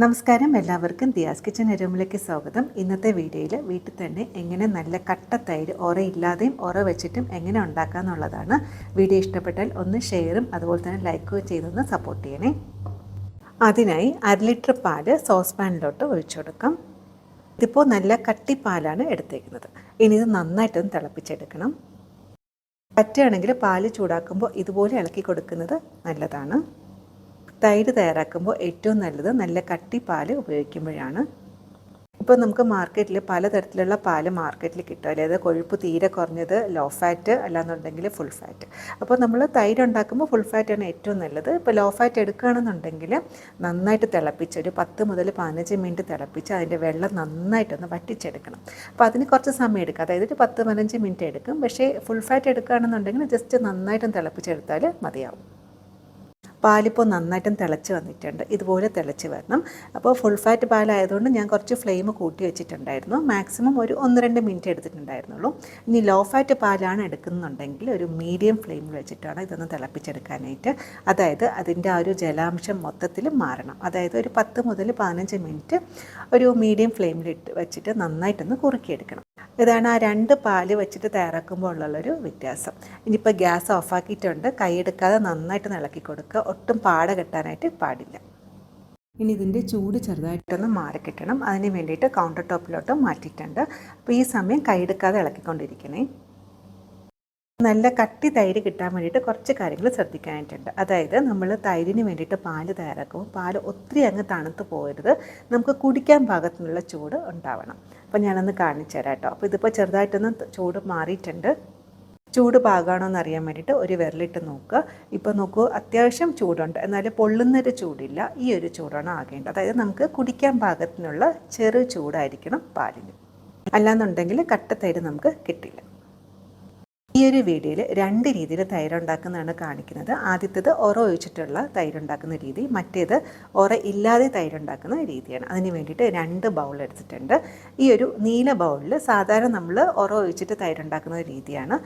നമസ്കാരം എല്ലാവർക്കും ദിയാസ് കിച്ചൻ എരുമിലേക്ക് സ്വാഗതം. ഇന്നത്തെ വീഡിയോയിൽ വീട്ടിൽ തന്നെ എങ്ങനെ നല്ല കട്ട തൈര് ഒറ വെച്ചിട്ടും എങ്ങനെ ഉണ്ടാക്കുക എന്നുള്ളതാണ്. വീഡിയോ ഇഷ്ടപ്പെട്ടാൽ ഒന്ന് ഷെയറും അതുപോലെ തന്നെ ലൈക്കും ചെയ്തൊന്ന് സപ്പോർട്ട് ചെയ്യണേ. അതിനായി അര ലിറ്റർ പാൽ സോസ് പാനിലോട്ട് ഒഴിച്ചു കൊടുക്കാം. ഇതിപ്പോൾ നല്ല കട്ടിപ്പാലാണ് എടുത്തേക്കുന്നത്. ഇനി ഇത് നന്നായിട്ടൊന്ന് തിളപ്പിച്ചെടുക്കണം. പറ്റുകയാണെങ്കിൽ പാൽ ചൂടാക്കുമ്പോൾ ഇതുപോലെ ഇളക്കി കൊടുക്കുന്നത് നല്ലതാണ്. തൈര് തയ്യാറാക്കുമ്പോൾ ഏറ്റവും നല്ലത് നല്ല കട്ടി പാൽ ഉപയോഗിക്കുമ്പോഴാണ്. ഇപ്പോൾ നമുക്ക് മാർക്കറ്റിൽ പലതരത്തിലുള്ള പാൽ മാർക്കറ്റിൽ കിട്ടും. അതായത് കൊഴുപ്പ് തീരെ കുറഞ്ഞത് ലോ ഫാറ്റ് അല്ലാന്നുണ്ടെങ്കിൽ ഫുൾ ഫാറ്റ് അപ്പോൾ നമ്മൾ തൈര് ഉണ്ടാക്കുമ്പോൾ ഫുൾ ഫാറ്റാണ് ഏറ്റവും നല്ലത്. ഇപ്പോൾ ലോ ഫാറ്റ് എടുക്കുകയാണെന്നുണ്ടെങ്കിൽ നന്നായിട്ട് തിളപ്പിച്ച് ഒരു പത്ത് മുതൽ പതിനഞ്ച് മിനിറ്റ് തിളപ്പിച്ച് അതിന്റെ വെള്ളം നന്നായിട്ടൊന്ന് വറ്റിച്ചെടുക്കണം. അപ്പോൾ അതിന് കുറച്ച് സമയം എടുക്കും അതായത് ഒരു പത്ത് പതിനഞ്ച് മിനിറ്റ് എടുക്കും. പക്ഷേ ഫുൾ ഫാറ്റ് എടുക്കുകയാണെന്നുണ്ടെങ്കിൽ ജസ്റ്റ് നന്നായിട്ടും തിളപ്പിച്ചെടുത്താൽ മതിയാവും. പാലിപ്പോൾ നന്നായിട്ടും തിളച്ച് വന്നിട്ടുണ്ട്. ഇതുപോലെ തിളച്ച് വരണം. അപ്പോൾ ഫുൾ ഫാറ്റ് പാലായതുകൊണ്ട് ഞാൻ കുറച്ച് ഫ്ലെയിം കൂട്ടി വെച്ചിട്ടുണ്ടായിരുന്നു. മാക്സിമം ഒരു ഒന്ന് രണ്ട് മിനിറ്റ് എടുത്തിട്ടുണ്ടായിരുന്നുള്ളൂ. ഇനി ലോ ഫാറ്റ് പാലാണ് എടുക്കുന്നുണ്ടെങ്കിൽ ഒരു മീഡിയം ഫ്ലെയിമിൽ വെച്ചിട്ടാണ് ഇതൊന്ന് തിളപ്പിച്ചെടുക്കാനായിട്ട്. അതായത് അതിന്റെ ആ ഒരു ജലാംശം മൊത്തത്തിൽ മാറണം. അതായത് ഒരു പത്ത് മുതൽ പതിനഞ്ച് മിനിറ്റ് ഒരു മീഡിയം ഫ്ലെയിമിൽ ഇട്ട് വെച്ചിട്ട് നന്നായിട്ടൊന്ന് കുറുക്കിയെടുക്കണം. ഇതാണ് ആ രണ്ട് പാൽ വെച്ചിട്ട് തയ്യാറാക്കുമ്പോൾ ഉള്ളൊരു വ്യത്യാസം. ഇനിയിപ്പോൾ ഗ്യാസ് ഓഫാക്കിയിട്ടുണ്ട്. കൈയെടുക്കാതെ നന്നായിട്ട് ഇളക്കി കൊടുക്കുക. ഒട്ടും പാട കെട്ടാനായിട്ട് പാടില്ല. ഇനി ഇതിന്റെ ചൂട് ചെറുതായിട്ടൊന്ന് മാറിക്കിട്ടണം. അതിന് വേണ്ടിയിട്ട് കൗണ്ടർ ടോപ്പിലോട്ട് മാറ്റിയിട്ടുണ്ട്. അപ്പോൾ ഈ സമയം കൈയെടുക്കാതെ ഇളക്കിക്കൊണ്ടിരിക്കണേ. നല്ല കട്ടി തൈര് കിട്ടാൻ വേണ്ടിയിട്ട് കുറച്ച് കാര്യങ്ങൾ ശ്രദ്ധിക്കാനായിട്ടുണ്ട്. അതായത് നമ്മൾ തൈരിന് വേണ്ടിയിട്ട് പാൽ തയ്യാറാക്കുമ്പോൾ പാൽ ഒത്തിരി അങ്ങ് തണുത്ത് പോകരുത്. നമുക്ക് കുടിക്കാൻ പാകത്തിനുള്ള ചൂട് ഉണ്ടാവണം. അപ്പോൾ ഞാനൊന്ന് കാണിച്ചു തരാം കേട്ടോ. അപ്പോൾ ഇതിപ്പോൾ ചെറുതായിട്ടൊന്ന് ചൂട് മാറിയിട്ടുണ്ട്. ചൂട് പാകാണോ എന്ന് അറിയാൻ വേണ്ടിയിട്ട് ഒരു വിരലിട്ട് നോക്കുക. ഇപ്പോൾ നോക്കൂ അത്യാവശ്യം ചൂടുണ്ട്. എന്നാൽ പൊള്ളുന്നൊരു ചൂടില്ല. ഈ ഒരു ചൂടാണ് ആകേണ്ടത്. അതായത് നമുക്ക് കുടിക്കാൻ പാകത്തിനുള്ള ചെറു ചൂടായിരിക്കണം പാലിന്. അല്ലാന്നുണ്ടെങ്കിൽ കട്ട തൈര് നമുക്ക് കിട്ടില്ല. ഈ ഒരു വീഡിയോയിൽ രണ്ട് രീതിയിൽ തൈര് ഉണ്ടാക്കുന്നതാണ് കാണിക്കുന്നത്. ആദ്യത്തേത് ഒറ ഒഴിച്ചിട്ടുള്ള തൈര് ഉണ്ടാക്കുന്ന രീതി മറ്റേത് ഒറ ഇല്ലാതെ തൈര് ഉണ്ടാക്കുന്ന രീതിയാണ്. അതിന് വേണ്ടിയിട്ട് രണ്ട് ബൗൾ എടുത്തിട്ടുണ്ട്. ഈ ഒരു നീല ബൗളിൽ സാധാരണ നമ്മൾ ഒറ ഒഴിച്ചിട്ട് തൈര് ഉണ്ടാക്കുന്ന രീതിയാണ്.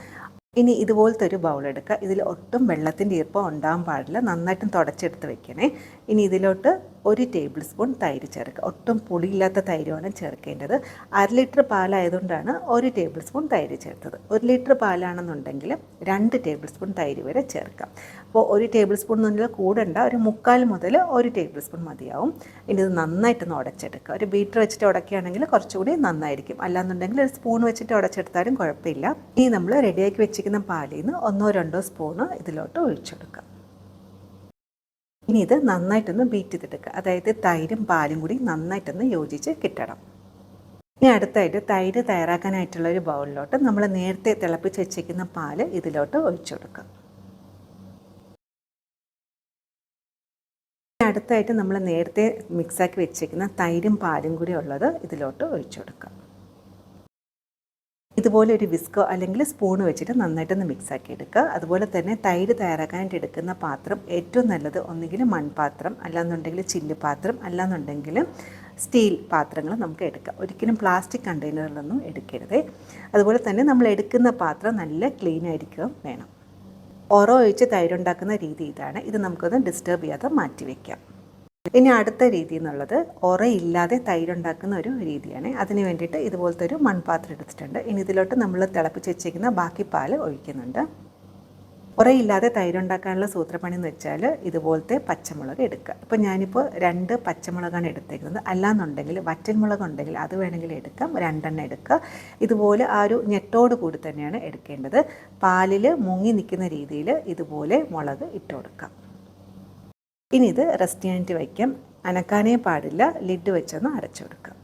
ഇനി ഇതുപോലത്തെ ഒരു ബൗൾ എടുക്കുക. ഇതിൽ ഒട്ടും വെള്ളത്തിന്റെ ഈർപ്പം ഉണ്ടാകാൻ പാടില്ല. നന്നായിട്ടും തുടച്ചെടുത്ത് വെക്കണേ. ഇനി ഇതിലോട്ട് ഒരു ടേബിൾ സ്പൂൺ തൈര് ചേർക്കുക. ഒട്ടും പുളിയില്ലാത്ത തൈരുമാണ് ചേർക്കേണ്ടത്. അര ലിറ്റർ പാലായതുകൊണ്ടാണ് ഒരു ടേബിൾ സ്പൂൺ തൈര് ചേർത്തത്. ഒരു ലിറ്റർ പാലാണെന്നുണ്ടെങ്കിൽ രണ്ട് ടേബിൾ സ്പൂൺ തൈര് വരെ ചേർക്കാം. അപ്പോൾ ഒരു ടേബിൾ സ്പൂൺ എന്നുള്ളത് കൂടണ്ട. ഒരു മുക്കാൽ മുതൽ ഒരു ടേബിൾ സ്പൂൺ മതിയാവും. ഇനി ഇത് നന്നായിട്ടൊന്ന് ഉടച്ചെടുക്കുക. ഒരു ബീറ്റർ വെച്ചിട്ട് ഉടക്കുകയാണെങ്കിൽ കുറച്ചുകൂടി നന്നായിരിക്കും. അല്ലാന്നുണ്ടെങ്കിൽ ഒരു സ്പൂൺ വെച്ചിട്ട് ഉടച്ചെടുത്താലും കുഴപ്പമില്ല. ഇനി നമ്മൾ റെഡിയാക്കി വെച്ചിരിക്കുന്ന പാലിൽ നിന്ന് ഒന്നോ രണ്ടോ സ്പൂണ് ഇതിലോട്ട് ഒഴിച്ചെടുക്കുക. ഇനി ഇത് നന്നായിട്ടൊന്ന് ബീറ്റ് ചെയ്തെടുക്കുക അതായത് തൈരും പാലും കൂടി നന്നായിട്ടൊന്ന് യോജിച്ച് കിട്ടണം. ഇനി അടുത്തായിട്ട് തൈര് തയ്യാറാക്കാനായിട്ടുള്ള ഒരു ബൗളിലോട്ട് നമ്മൾ നേരത്തെ തിളപ്പിച്ച് വെച്ചേക്കുന്ന പാൽ ഇതിലോട്ട് ഒഴിച്ചു കൊടുക്കുക. അടുത്തായിട്ട് നമ്മൾ നേരത്തെ മിക്സാക്കി വെച്ചിരിക്കുന്ന തൈരും പാലും കൂടി ഉള്ളത് ഇതിലോട്ട് ഒഴിച്ചു കൊടുക്കുക. ഇതുപോലെ ഒരു വിസ്കോ അല്ലെങ്കിൽ സ്പൂൺ വെച്ചിട്ട് നന്നായിട്ടൊന്ന് മിക്സാക്കി എടുക്കുക. അതുപോലെ തന്നെ തൈര് തയ്യാറാക്കാനായിട്ട് എടുക്കുന്ന പാത്രം ഏറ്റവും നല്ലത് ഒന്നുകിൽ മൺപാത്രം അല്ലാന്നുണ്ടെങ്കിൽ ചില്ല് പാത്രം അല്ലാന്നുണ്ടെങ്കിൽ സ്റ്റീൽ പാത്രങ്ങൾ നമുക്ക് എടുക്കാം. ഒരിക്കലും പ്ലാസ്റ്റിക് കണ്ടെയ്നറിലൊന്നും എടുക്കരുത്. അതുപോലെ തന്നെ നമ്മൾ എടുക്കുന്ന പാത്രം നല്ല ക്ലീൻ ആയിരിക്കുകയും വേണം. ഓറോ ഒഴിച്ച് തൈരുണ്ടാക്കുന്ന രീതി ഇതാണ്. ഇത് നമുക്കൊന്ന് ഡിസ്റ്റർബ് ചെയ്യാതെ മാറ്റി വയ്ക്കാം ഇനി അടുത്ത രീതി എന്നുള്ളത് ഒറയില്ലാതെ തൈരുണ്ടാക്കുന്ന ഒരു രീതിയാണ്. അതിന് വേണ്ടിയിട്ട് ഇതുപോലത്തെ ഒരു മൺപാത്രം എടുത്തിട്ടുണ്ട്. ഇനി ഇതിലോട്ട് നമ്മൾ തിളപ്പിച്ച് വെച്ചിരിക്കുന്ന ബാക്കി പാൽ ഒഴിക്കുന്നുണ്ട്. ഉറയില്ലാതെ തൈരുണ്ടാക്കാനുള്ള സൂത്രപ്പണി എന്ന് വെച്ചാൽ ഇതുപോലത്തെ പച്ചമുളക് എടുക്കുക. ഇപ്പോൾ ഞാനിപ്പോൾ രണ്ട് പച്ചമുളകാണ് എടുത്തേക്കുന്നത്. അല്ലാന്നുണ്ടെങ്കിൽ വറ്റൽമുളക് ഉണ്ടെങ്കിൽ അത് വേണമെങ്കിൽ എടുക്കാം. രണ്ടെണ്ണം എടുക്കുക. ഇതുപോലെ ആ ഒരു ഞെട്ടോട് കൂടി തന്നെയാണ് എടുക്കേണ്ടത്. പാലിൽ മുങ്ങി നിൽക്കുന്ന രീതിയിൽ ഇതുപോലെ മുളക് ഇട്ട് കൊടുക്കാം. ഇനി ഇത് റെസ്റ്റ് ചെയ്യാനായിട്ട് വയ്ക്കാം. അനക്കാനേ പാടില്ല. ലിഡ് വെച്ചൊന്ന് അരച്ചു കൊടുക്കാം.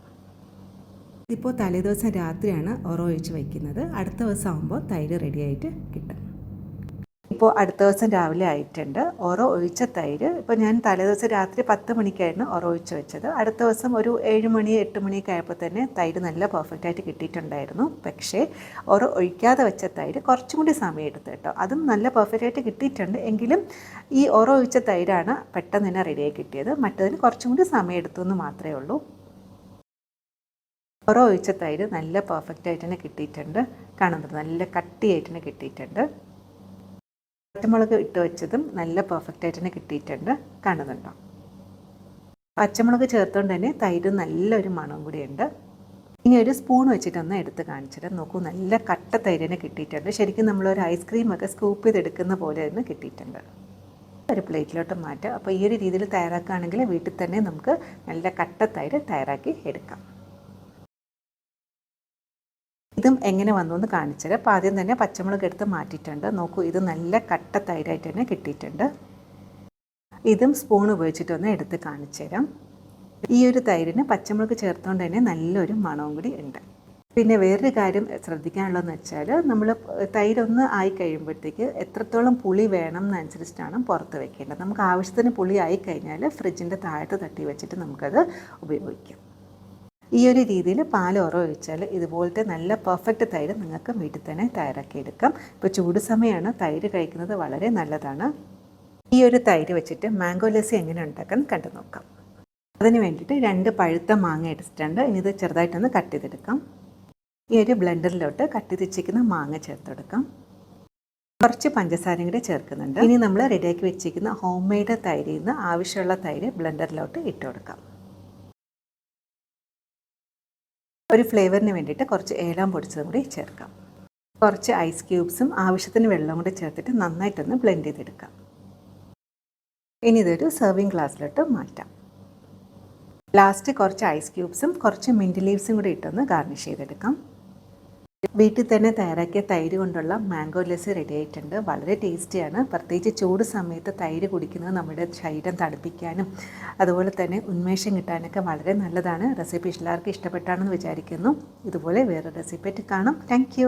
ഇതിപ്പോൾ തലേദിവസം രാത്രിയാണ് ഒറ ഒഴിച്ച് വയ്ക്കുന്നത്. അടുത്ത ദിവസം ആകുമ്പോൾ തൈര് റെഡിയായിട്ട് കിട്ടും. ഇപ്പോൾ അടുത്ത ദിവസം രാവിലെ ആയിട്ടുണ്ട്. ഓറോ ഒഴിച്ച തൈര്. ഇപ്പോൾ ഞാൻ തലേദിവസം രാത്രി പത്ത് മണിക്കായിരുന്നു ഓറോ ഒഴിച്ച് വെച്ചത്. അടുത്ത ദിവസം ഒരു ഏഴ് മണി എട്ട് മണിയൊക്കെ ആയപ്പോൾ തന്നെ തൈര് നല്ല പെർഫെക്റ്റ് ആയിട്ട് കിട്ടിയിട്ടുണ്ടായിരുന്നു. പക്ഷേ ഓറോ ഒഴിക്കാതെ വെച്ച തൈര് കുറച്ചും കൂടി സമയം എടുത്ത് കേട്ടോ. അതും നല്ല പെർഫെക്റ്റ് ആയിട്ട് കിട്ടിയിട്ടുണ്ട്. എങ്കിലും ഈ ഓറോ ഒഴിച്ച തൈരാണ് പെട്ടെന്ന് തന്നെ റെഡിയായി കിട്ടിയത്. മറ്റതിന് കുറച്ചും കൂടി സമയം എടുത്തു എന്ന് മാത്രമേ ഉള്ളൂ. ഓറോ ഒഴിച്ച തൈര് നല്ല പെർഫെക്റ്റ് ആയിട്ട് തന്നെ കിട്ടിയിട്ടുണ്ട്. കാണുന്നത് നല്ല കട്ടിയായിട്ട് തന്നെ കിട്ടിയിട്ടുണ്ട്. പച്ചമുളക് ഇട്ട് വെച്ചതും നല്ല പെർഫെക്റ്റ് ആയിട്ട് തന്നെ കിട്ടിയിട്ടുണ്ട്. കാണുന്നുണ്ടോ? പച്ചമുളക് ചേർത്തുകൊണ്ട് തന്നെ തൈര് നല്ലൊരു മണവും കൂടിയുണ്ട്. ഇനി ഒരു സ്പൂൺ വെച്ചിട്ടൊന്ന് എടുത്ത് കാണിച്ചിട്ട് നോക്കൂ നല്ല കട്ട തൈര് തന്നെ കിട്ടിയിട്ടുണ്ട്. ശരിക്കും നമ്മളൊരു ഐസ്ക്രീമൊക്കെ സ്കൂപ്പ് ചെയ്തെടുക്കുന്ന പോലെ തന്നെ കിട്ടിയിട്ടുണ്ട്. ഒരു പ്ലേറ്റിലോട്ട് മാറ്റുക അപ്പോൾ ഈ ഒരു രീതിയിൽ തയ്യാറാക്കുകയാണെങ്കിൽ വീട്ടിൽ തന്നെ നമുക്ക് നല്ല കട്ട തൈര് തയ്യാറാക്കി എടുക്കാം. ഇതും എങ്ങനെ വന്നു എന്ന് കാണിച്ചത് അപ്പോൾ ആദ്യം തന്നെ പച്ചമുളക് എടുത്ത് മാറ്റിയിട്ടുണ്ട്. നോക്കൂ ഇത് നല്ല കട്ട തൈരായിട്ട് തന്നെ കിട്ടിയിട്ടുണ്ട്. ഇതും സ്പൂൺ ഉപയോഗിച്ചിട്ടൊന്ന് എടുത്ത് കാണിച്ചു തരാം. ഈ ഒരു തൈരിന് പച്ചമുളക് ചേർത്തുകൊണ്ട് തന്നെ നല്ലൊരു മണവും കൂടി ഉണ്ട്. പിന്നെ വേറൊരു കാര്യം ശ്രദ്ധിക്കാനുള്ളതെന്ന് വെച്ചാൽ നമ്മൾ തൈരൊന്ന് ആയി കഴിയുമ്പോഴത്തേക്ക് എത്രത്തോളം പുളി വേണം എന്നനുസരിച്ചിട്ടാണ് പുറത്ത് വെക്കേണ്ടത്. നമുക്ക് ആവശ്യത്തിന് പുളി ആയി കഴിഞ്ഞാൽ ഫ്രിഡ്ജിന്റെ താഴത്ത് തട്ടി വെച്ചിട്ട് നമുക്കത് ഉപയോഗിക്കാം. ഈ ഒരു രീതിയിൽ പാൽ വെച്ചാൽ ഇതുപോലത്തെ നല്ല പെർഫെക്റ്റ് തൈര് നിങ്ങൾക്ക് വീട്ടിൽ തന്നെ തയ്യാറാക്കിയെടുക്കാം ഇപ്പോൾ ചൂട് സമയമാണ്. തൈര് കഴിക്കുന്നത് വളരെ നല്ലതാണ്. ഈ ഒരു തൈര് വെച്ചിട്ട് മാംഗോ ലസ്സി എങ്ങനെ ഉണ്ടാക്കാൻ കണ്ടു നോക്കാം. അതിന് വേണ്ടിയിട്ട് രണ്ട് പഴുത്ത മാങ്ങ എടുത്തിട്ടുണ്ട്. ഇനി ഇത് ചെറുതായിട്ടൊന്ന് കട്ട് ചെയ്തെടുക്കാം. ഈ ഒരു ബ്ലെൻഡറിലോട്ട് കട്ട് ചെയ്ത് വെച്ചിരിക്കുന്ന മാങ്ങ ചേർത്തെടുക്കാം. കുറച്ച് പഞ്ചസാരയും കൂടി ചേർക്കുന്നുണ്ട്. ഇനി നമ്മൾ റെഡിയാക്കി വെച്ചിരിക്കുന്ന ഹോം മെയ്ഡ് തൈരിൽ നിന്ന് ആവശ്യമുള്ള തൈര് ബ്ലെൻഡറിലോട്ട് ഇട്ട് കൊടുക്കാം ഒരു ഫ്ലേവറിന് വേണ്ടിയിട്ട് കുറച്ച് ഏലാം പൊടിച്ചതും കൂടി ചേർക്കാം. കുറച്ച് ഐസ് ക്യൂബ്സും ആവശ്യത്തിന് വെള്ളം കൂടി ചേർത്തിട്ട് നന്നായിട്ടൊന്ന് ബ്ലെൻഡ് ചെയ്തെടുക്കാം. ഇനി ഇതൊരു സെർവിങ് ഗ്ലാസ്സിലോട്ട് മാറ്റാം. ലാസ്റ്റ് കുറച്ച് ഐസ് ക്യൂബ്സും കുറച്ച് മിന്റ് ലീവ്സും കൂടി ഇട്ടൊന്ന് ഗാർണിഷ് ചെയ്തെടുക്കാം. വീട്ടിൽ തന്നെ തയ്യാറാക്കിയ തൈര് കൊണ്ടുള്ള മാംഗോ ലസ്സി റെഡി ആയിട്ടുണ്ട്. വളരെ ടേസ്റ്റിയാണ് പ്രത്യേകിച്ച് ചൂട് സമയത്ത് തൈര് കുടിക്കുന്നത് നമ്മുടെ ശരീരം തണുപ്പിക്കാനും അതുപോലെ തന്നെ ഉന്മേഷം കിട്ടാനൊക്കെ വളരെ നല്ലതാണ്. റെസിപ്പി എല്ലാവർക്കും ഇഷ്ടപ്പെട്ടാണെന്ന് വിചാരിക്കുന്നു. ഇതുപോലെ വേറെ റെസിപ്പി കാണാം. താങ്ക്